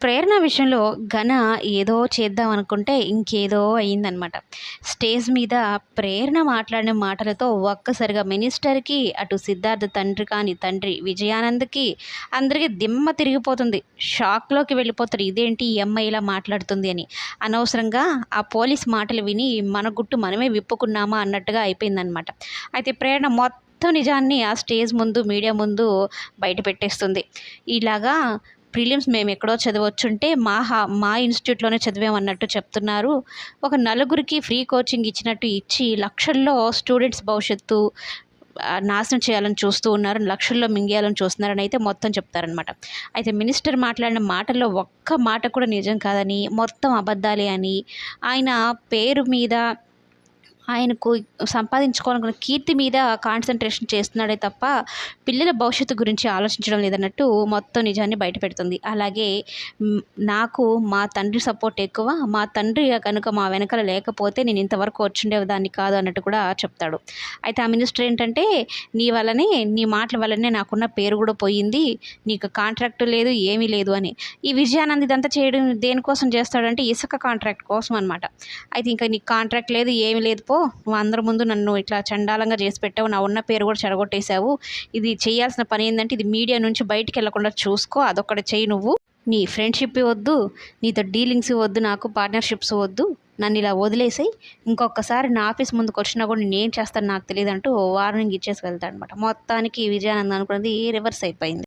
ప్రేరణ విషయంలో ఘన ఏదో చేద్దాం అనుకుంటే ఇంకేదో అయిందనమాట స్టేజ్ మీద ప్రేరణ మాట్లాడిన మాటలతో ఒక్కసారిగా మినిస్టర్కి అటు సిద్ధార్థ తండ్రి కానీ తండ్రి విజయానంద్కి అందరికీ దిమ్మ తిరిగిపోతుంది. షాక్లోకి వెళ్ళిపోతారు ఇదేంటి ఈ అమ్మాయి ఇలా మాట్లాడుతుంది అని. అనవసరంగా ఆ పోలీస్ మాటలు విని మన గుట్టు మనమే విప్పుకున్నామా అన్నట్టుగా అయిపోయిందనమాట. అయితే ప్రేరణ మొత్తం నిజాన్ని ఆ స్టేజ్ ముందు మీడియా ముందు బయట పెట్టేస్తుంది. ఇలాగా ప్రిలిమ్స్ మేము ఎక్కడో చదవచ్చుంటే మా హా మా ఇన్స్టిట్యూట్లోనే చదివామన్నట్టు చెప్తున్నారు. ఒక నలుగురికి ఫ్రీ కోచింగ్ ఇచ్చినట్టు ఇచ్చి లక్షల్లో స్టూడెంట్స్ భవిష్యత్తు నాశనం చేయాలని చూస్తూ ఉన్నారు. లక్షల్లో మింగేయాలని చూస్తున్నారని అయితే మొత్తం చెప్తారనమాట అయితే మినిస్టర్ మాట్లాడిన మాటల్లో ఒక్క మాట కూడా నిజం కాదని మొత్తం అబద్ధాలే అని ఆయన పేరు మీద ఆయనకు సంపాదించుకోవాలనుకున్న కీర్తి మీద కాన్సన్ట్రేషన్ చేస్తున్నాడే తప్ప పిల్లల భవిష్యత్తు గురించి ఆలోచించడం లేదన్నట్టు మొత్తం నిజాన్ని బయటపెడుతుంది. అలాగే నాకు మా తండ్రి సపోర్ట్ ఎక్కువ మా తండ్రి కనుక మా వెనకాల లేకపోతే నేను ఇంతవరకు వచ్చిండేదాన్ని కాదు అన్నట్టు కూడా చెప్తాడు. అయితే ఆ మినిస్టర్ ఏంటంటే నీ వల్లనే నీ మాటల వల్లనే నాకున్న పేరు కూడా పోయింది నీకు కాంట్రాక్ట్ లేదు ఏమీ లేదు అని. ఈ విజయానంద్ ఇదంతా చేయడం దేనికోసం చేస్తాడంటే ఇసుక కాంట్రాక్ట్ కోసం అనమాట అయితే ఇంకా నీకు కాంట్రాక్ట్ లేదు ఏమీ లేదు పో నువ్వు అందరి ముందు నన్ను ఇట్లా చండాలంగా చేసి పెట్టావు నా ఉన్న పేరు కూడా చెడగొట్టేశావు. ఇది చేయాల్సిన పని ఏంటంటే ఇది మీడియా నుంచి బయటికి వెళ్ళకుండా చూసుకో అదొక్కటి చేయి నువ్వు. నీ ఫ్రెండ్షిప్ వద్దు నీతో డీలింగ్స్ వద్దు నాకు పార్ట్నర్షిప్స్ వద్దు నన్ను ఇలా వదిలేసాయి. ఇంకొకసారి నా ఆఫీస్ ముందుకు వచ్చినా కూడా నేను ఏం చేస్తాను నాకు తెలియదు అంటూ వార్నింగ్ ఇచ్చేసి వెళ్తాడు అనమాట మొత్తానికి విజయానంద్ అనుకున్నది రివర్స్ అయిపోయింది.